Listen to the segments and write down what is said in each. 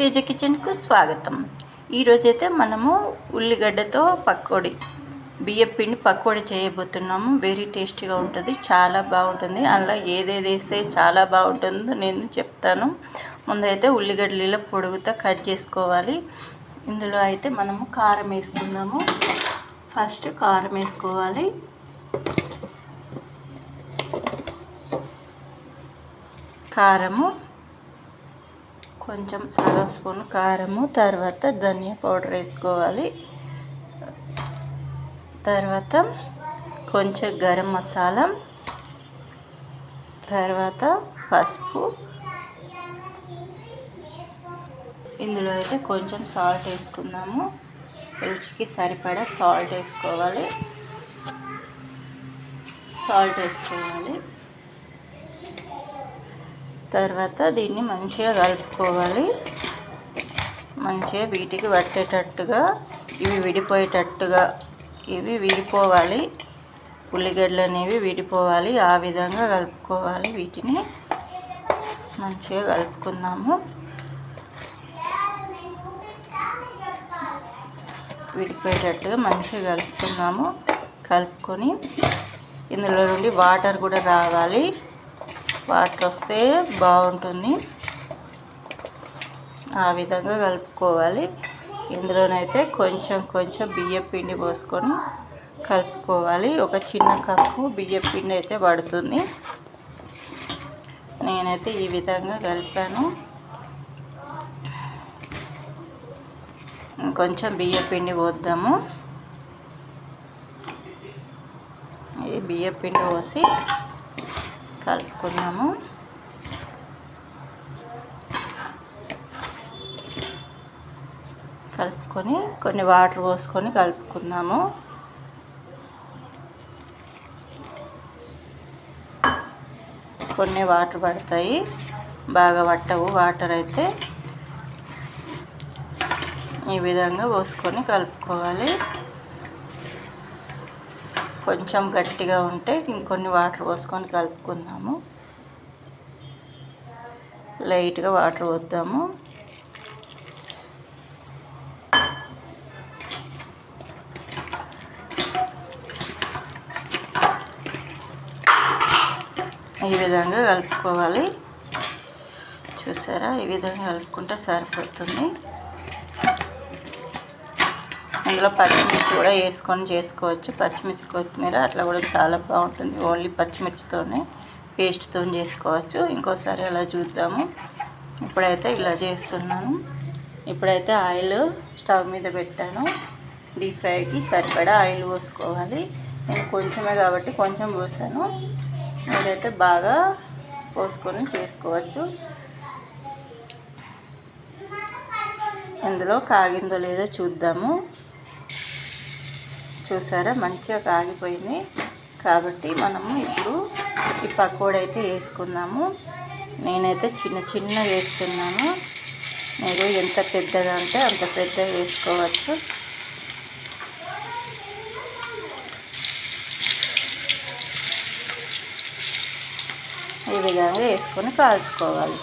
తేజ కిచెన్కు స్వాగతం. ఈరోజైతే మనము ఉల్లిగడ్డతో పకోడీ బియ్యం పిండి పకోడీ చేయబోతున్నాము. వెరీ టేస్టీగా ఉంటుంది చాలా బాగుంటుంది. అందులో ఏదేది వేస్తే చాలా బాగుంటుందో నేను చెప్తాను. ముందైతే ఉల్లిగడ్డలు ఇలా పొడుగుతా కట్ చేసుకోవాలి. ఇందులో అయితే మనము కారం వేసుకుందాము. ఫస్ట్ కారం వేసుకోవాలి. కారము కొంచెం సగం స్పూన్ కారము తర్వాత ధనియా పౌడర్ వేసుకోవాలి. తర్వాత కొంచెం గరం మసాలా తర్వాత పసుపు. ఇందులో అయితే కొంచెం సాల్ట్ వేసుకుందాము. రుచికి సరిపడా సాల్ట్ వేసుకోవాలి. సాల్ట్ వేసుకోవాలి. తర్వాత దీన్ని మంచిగా కలుపుకోవాలి. మంచిగా వీటికి పట్టేటట్టుగా ఇవి విడిపోయేటట్టుగా ఇవి విడిపోవాలి. ఉల్లిగడ్డలు అనేవి విడిపోవాలి. ఆ విధంగా కలుపుకోవాలి. వీటిని మంచిగా కలుపుకుందాము. విడిపోయేటట్టుగా మంచిగా కలుపుకుందాము. కలుపుకొని ఇందులో నుండి వాటర్ కూడా రావాలి. వాటర్ వస్తే బాగుంటుంది. ఆ విధంగా కలుపుకోవాలి. ఇందులోనైతే కొంచెం కొంచెం బియ్యం పిండి పోసుకొని కలుపుకోవాలి. ఒక చిన్న కప్పు బియ్యం పిండి అయితే పడుతుంది. నేనైతే ఈ విధంగా కలిపాను. కొంచెం బియ్యం పిండి పోద్దాము. ఇది బియ్యం పిండి పోసి కలుపుకున్నాము. కలుపుకొని కొన్ని వాటర్ పోసుకొని కలుపుకుందాము. కొన్ని వాటర్ పడతాయి. బాగా పట్టవు వాటర్ అయితే ఈ విధంగా పోసుకొని కలుపుకోవాలి. కొంచెం గట్టిగా ఉంటే ఇంకొన్ని వాటర్ పోసుకొని కలుపుకుందాము. లైట్గా వాటర్ పోద్దాము. ఈ విధంగా కలుపుకోవాలి. చూసారా? ఈ విధంగా కలుపుకుంటే సరిపోతుంది. ఇందులో పచ్చిమిర్చి కూడా వేసుకొని చేసుకోవచ్చు. పచ్చిమిర్చి కొత్తిమీర అట్లా కూడా చాలా బాగుంటుంది. ఓన్లీ పచ్చిమిర్చితోనే పేస్ట్తో చేసుకోవచ్చు. ఇంకోసారి అలా చూద్దాము. ఇప్పుడైతే ఇలా చేస్తున్నాను. ఇప్పుడైతే ఆయిల్ స్టవ్ మీద పెట్టాను. డీప్ ఫ్రైకి సరిపడా ఆయిల్ పోసుకోవాలి. నేను కొంచెమే కాబట్టి కొంచెం పోసాను. మీరైతే బాగా పోసుకొని చేసుకోవచ్చు. ఇందులో కాగిందో లేదో చూద్దాము. చూసారా? మంచిగా కాగిపోయింది కాబట్టి మనము ఇప్పుడు ఈ పకోడీ అయితే వేసుకుందాము. నేనైతే చిన్న చిన్న వేస్తున్నాను. మీరు ఎంత పెద్దగా అంటే అంత పెద్ద వేసుకోవచ్చు. ఈ విధంగా వేసుకొని కాల్చుకోవాలి.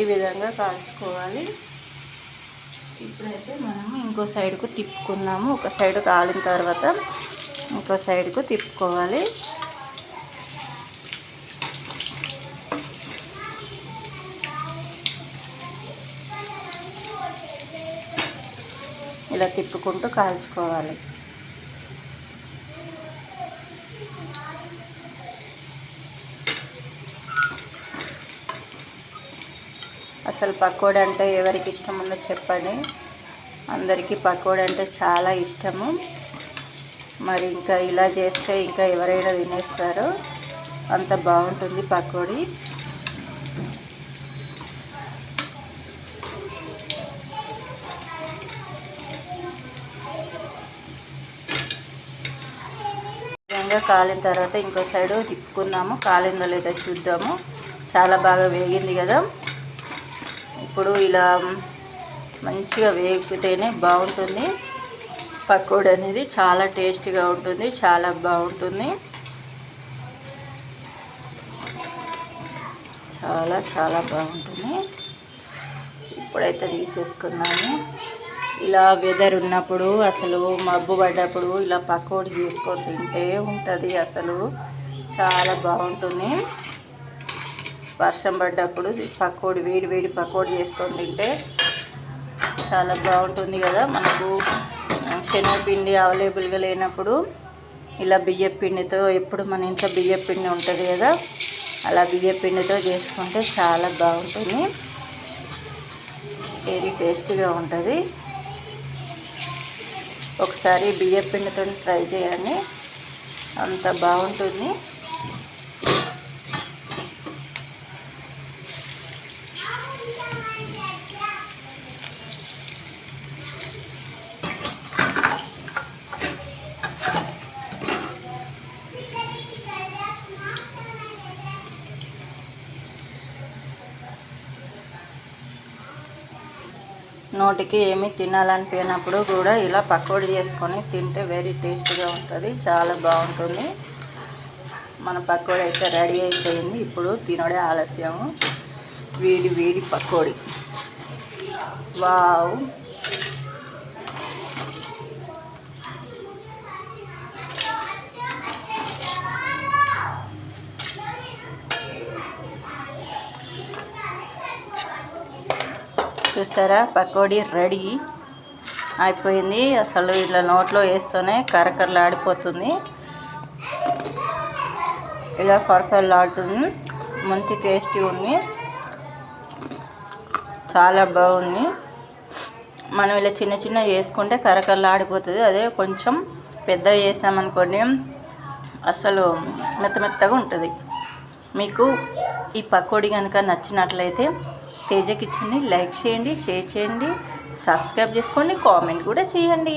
ఈ విధంగా కాల్చుకోవాలి. ఇప్పుడైతే మనము ఇంకో సైడ్కు తిప్పుకుందాము ఒక సైడ్ కాలిన తర్వాత ఇంకో సైడ్కు తిప్పుకోవాలి. ఇలా తిప్పుకుంటూ కాల్చుకోవాలి. అసలు పకోడీ అంటే ఎవరికి ఇష్టం ఉందో చెప్పండి. అందరికీ పకోడీ అంటే చాలా ఇష్టము. మరి ఇంకా ఇలా చేస్తే ఇంకా ఎవరైనా తినేస్తారు అంత బాగుంటుంది పకోడీ. విధంగా కాలిన తర్వాత ఇంకో సైడు తిప్పుకుందాము. కాలిందో లేదో చూద్దాము. చాలా బాగా వేగింది కదా. ఇప్పుడు ఇలా మంచిగా వేగితేనే బాగుంటుంది. పకోడీ అనేది చాలా టేస్టీగా ఉంటుంది చాలా బాగుంటుంది. చాలా చాలా బాగుంటుంది. ఇప్పుడైతే తీసేసుకున్నాను. ఇలా వెదర్ ఉన్నప్పుడు అసలు మబ్బు పడ్డప్పుడు ఇలా పకోడీ చేసుకొని తింటే ఉంటుంది అసలు. చాలా బాగుంటుంది. వర్షం పడ్డప్పుడు పకోడి వేడి వేడి పకోడి చేసుకొని తింటే చాలా బాగుంటుంది కదా. మనకు శనగపిండి అవైలబుల్గా లేనప్పుడు ఇలా బియ్యపిండితో ఎప్పుడు మన ఇంట్లో బియ్యపిండి ఉంటుంది కదా అలా బియ్యపిండితో చేసుకుంటే చాలా బాగుంటుంది. వెరీ టేస్టీగా ఉంటుంది. ఒకసారి బియ్యపిండితో ట్రై చేయండి. అంత బాగుంటుంది. నోటికి ఏమీ తినాలనిపోయినప్పుడు కూడా ఇలా పకోడీ చేసుకొని తింటే వెరీ టేస్ట్గా ఉంటుంది చాలా బాగుంటుంది. మన పకోడీ అయితే రెడీ అయిపోయింది ఇప్పుడు తినడే ఆలస్యము. వేడి వేడి పకోడీ. వావ్! చూసారా? పకోడీ రెడీ అయిపోయింది. అసలు ఇలా నోట్లో వేస్తూనే కరకరలాడిపోతుంది. ఇలా కరకరలాడుతుంది. మంచి టేస్టీ ఉంది. చాలా బాగుంది. మనం ఇలా చిన్న చిన్న వేసుకుంటే కరకరలాడిపోతుంది. అదే కొంచెం పెద్దగా చేసామనుకోండి అసలు మెత్త మెత్తగా ఉంటుంది. మీకు ఈ పకోడీ కనుక నచ్చినట్లయితే తేజ కిచెన్ని లైక్ చేయండి షేర్ చేయండి సబ్స్క్రైబ్ చేసుకోండి కామెంట్ కూడా చేయండి.